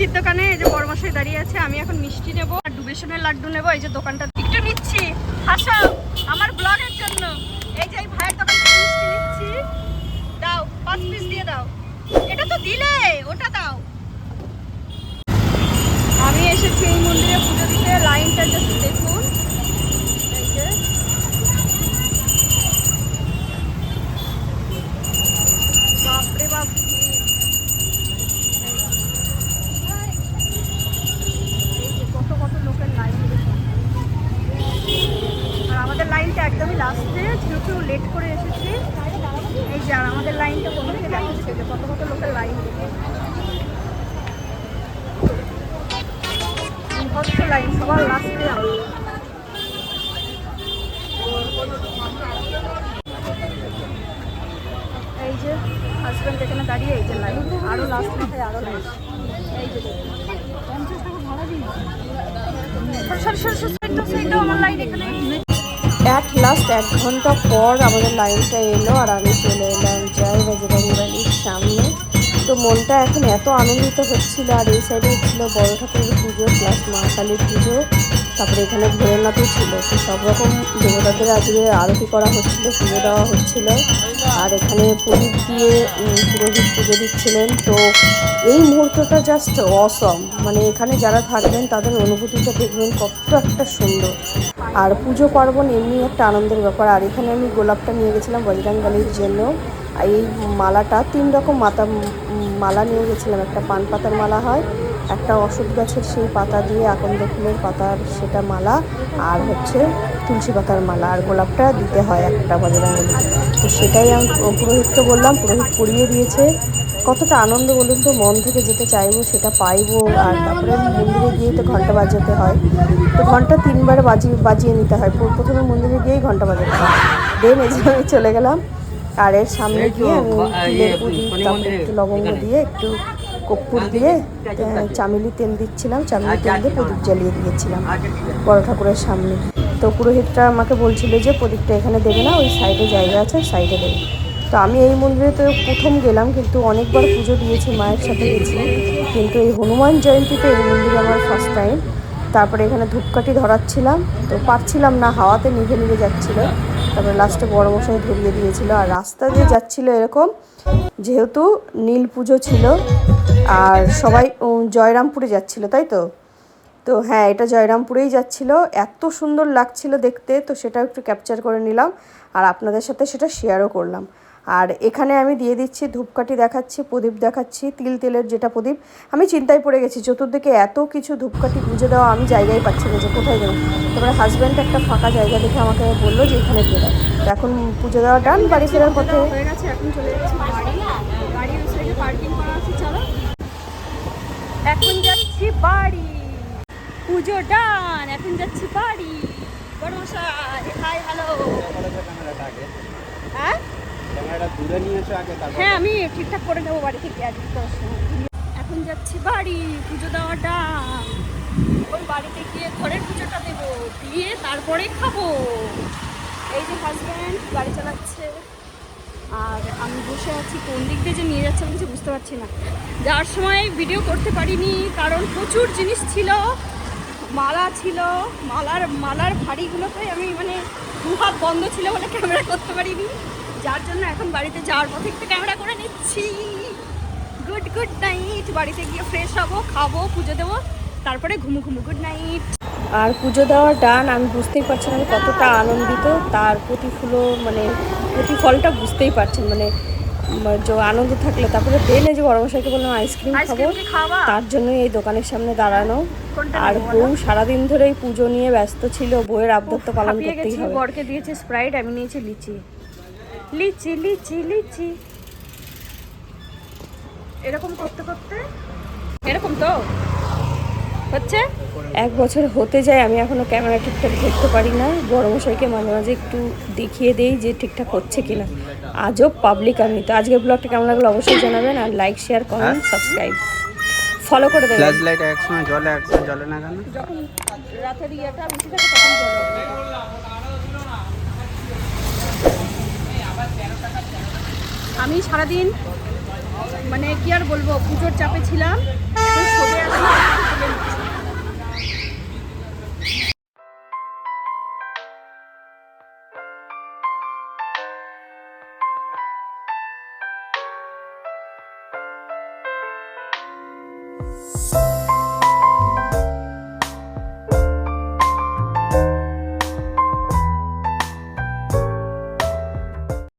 মিষ্টির দোকানে, এই যে বড়মশাই দাঁড়িয়ে আছে, আমি এখন মিষ্টি নেব। আর ডুবেশনের লাড্ডু নেব, এই যে দোকানটা একটু নিচ্ছি। হাসো, আমার ব্লগের জন্য। এই যে এই ভাইয়ের দোকান থেকে মিষ্টি নিচ্ছি। দাও, পাঁচ পিস দিয়ে দাও। এটা তো দিলে, ওটা দাও। আমি এসেছি এই মন্দিরে পুজো দিতে, লাইনটা জাস্ট দেখুন। একদমই লাস্টে যেহেতু লেট করে এসেছি এই যে আমাদের লাইনটা কোন দিকে দেখাচ্ছে যে কত কত লোকের লাইন বিভৎস লাইন সবার লাস্টে এই যে হাজব্যান্ড এখানে দাঁড়িয়ে এই যে লাইন আরও লাস্ট মাথায় আরও লাইন এই যে। পঞ্চাশ টাকা ভাড়া দিন সাইড দাও সাইড দাও আমার লাইন এখানে অ্যাট লাস্ট এক ঘণ্টা পর আমাদের লাইনটা এলো আর আমি চলে এলাম জয় বজরঙ্গ বাড়ির সামনে। তো মনটা এখন এত আনন্দিত হচ্ছিল আর এই সাইডে ছিল বড় ঠাকুরের পুজো প্লাস মা কালীর পুজো। তারপরে এখানে ভোলেনাথও ছিল। তো সব রকম দেবতাদের আজকে আরতি করা হচ্ছিল, পুজো দেওয়া হচ্ছিল। আর এখানে প্রদীপ দিয়ে পুরোহিত পুজো দিচ্ছিলেন। তো এই মুহূর্তটা জাস্ট অসম মানে এখানে যারা থাকবেন, তাদের অনুভূতিটা দেখবেন কত একটা সুন্দর। আর পুজো পার্বণ এমনি একটা আনন্দের ব্যাপার। আর এখানে আমি গোলাপটা নিয়ে গেছিলাম বজরাঙ্গালির জন্য। এই মালাটা, তিন রকম মাতা মালা নিয়ে গেছিলাম। একটা পান পাতার মালা হয় একটা অশোক গাছের সেই পাতা দিয়ে আকন্দ ফুলের পাতার সেটা মালা আর হচ্ছে তুলসী পাতার মালা আর গোলাপটা দিতে হয় একটা বজরাঙ্গলি। তো সেটাই আমি পুরোহিতকে বললাম পুরোহিত পরিয়ে দিয়েছে। কতটা আনন্দ বলুন তো মন থেকে যেতে চাইব সেটা পাইবো আর তারপরে মন্দিরে গিয়ে তো ঘণ্টা বাজাতে হয়। তো ঘণ্টা তিনবার বাজিয়ে বাজিয়ে নিতে হয়। প্র- প্রথমে মন্দিরে গিয়েই ঘণ্টা বাজাতে হয়। দেন এই যে আমি চলে গেলাম। আর এর সামনে গিয়ে আমি একটু লবঙ্গ দিয়ে একটু কর্পূর দিয়ে চামেলি তেল দিচ্ছিলাম, চামেলি তেল দিয়ে প্রদীপ জ্বালিয়ে দিয়েছিলাম বড় ঠাকুরের সামনে। তো পুরোহিতটা আমাকে বলছিল যে, প্রদীপটা এখানে দেবে না, ওই সাইডে জায়গা আছে সাইডে দেবে। তো আমি এই মন্দিরে তো প্রথম গেলাম, কিন্তু অনেকবার পুজো দিয়েছি, মায়ের সাথে গেছি। কিন্তু এই হনুমান জয়ন্তীতে এই মন্দিরে আমার ফার্স্ট টাইম তারপরে এখানে ধূপকাঠি ধরাচ্ছিলাম, তো পারছিলাম না, হাওয়াতে নিভে নিভে যাচ্ছিল। তারপরে লাস্টে বড় মশাই ধরিয়ে দিয়েছিল। আর রাস্তা দিয়ে যাচ্ছিল এরকম, যেহেতু নীল পুজো ছিল আর সবাই জয়রামপুরে যাচ্ছিল তাই তো? তো হ্যাঁ এটা জয়রামপুরেই যাচ্ছিল। এত সুন্দর লাগছিল দেখতে তো সেটাও একটু ক্যাপচার করে নিলাম। আর আপনাদের সাথে সেটা শেয়ারও করলাম। আর এখানে আমি দিয়ে দিচ্ছি ধূপকাঠি দেখাচ্ছি প্রদীপ দেখাচ্ছি তিল তেলের যেটা প্রদীপ। আমি চিন্তায় পড়ে গেছি চতুর্দিকে এত কিছু ধূপকাঠি পুজো দেওয়া আমি জায়গায় পাচ্ছি না যে কোথায় দেবো তারপরে হাজব্যান্ড একটা ফাঁকা জায়গা দেখে আমাকে বলল যে এখানে দাও। তো এখন পুজো দেওয়া ডান বাড়ি ফেরার পথে। হয়ে গেছে এখন চলে যাচ্ছি বাড়ি। গাড়ি পার্কিং করা আছে চলো। এখন যাচ্ছি বাড়ি। পুজো ডান, এখন যাচ্ছি বাড়ি। হ্যালো হ্যাঁ? হ্যাঁ আমি ঠিকঠাক করে নেব এখন যাচ্ছি বাড়ি, পুজো দেওয়াটা ওই বাড়িতে গিয়ে ঘরের পুজোটা দেবো, দিয়ে তারপরে খাব। এই যে হাজব্যান্ড গাড়ি চালাচ্ছে। আর আমি বসে আছি কোন দিক দিয়ে যে নিয়ে যাচ্ছে আমি কিছু বুঝতে পারছি না। যাওয়ার সময় ভিডিও করতে পারিনি, কারণ প্রচুর জিনিস ছিল, মালা ছিল, মালার মালার ভারীগুলোতে আমি মানে দু হাত বন্ধ ছিল বলে ক্যামেরা করতে পারিনি। যার জন্য এখন বাড়িতে যাওয়ার পথে একটু ক্যামেরা করে নিচ্ছি। গুড গুড নাইট বাড়িতে গিয়ে ফ্রেশ হব, খাব, পুজো দেবো, তারপরে ঘুমু ঘুমু গুড নাইট আর পুজো দেওয়ার ডান আমি বুঝতেই পারছি আমি কতটা আনন্দিত তার প্রতিফুলও মানে প্রতিফলটা বুঝতেই পারছেন মানে যে আনন্দ থাকলে তারপরে দেন এই যে বড় মশাইকে বললাম আইসক্রিম খাব? তার জন্যই এই দোকানের সামনে দাঁড়ানো। আর বউ সারাদিন ধরেই পুজো নিয়ে ব্যস্ত ছিল বউয়ের আবদার তো পালন করতেই হবে। বরকে দিয়েছে স্প্রাইট আমি নিয়েছি লিচি। লিচি লিচি লিচি। এরকম করতে করতে? এরকম তো? হচ্ছে? এক বছর হতে যায় আমি এখনও ক্যামেরা ঠিকঠাক ধরতে পারি না। বড় মশাইকে মাঝে মাঝে একটু দেখিয়ে দেই যে ঠিকঠাক হচ্ছে কিনা। আজও পাবলিক আমি তো আজকের ব্লগটা কেমন লাগল অবশ্যই জানাবেন আর like share comment subscribe follow করে দেবেন। ফ্ল্যাশ লাইট একসময় জলে একসময় জলে না কেন? যখন রাতের ইয়েটা বেশি থাকে তখন জল আমি সারাদিন মানে কি আর বলব পুজোর চাপে ছিলাম এখন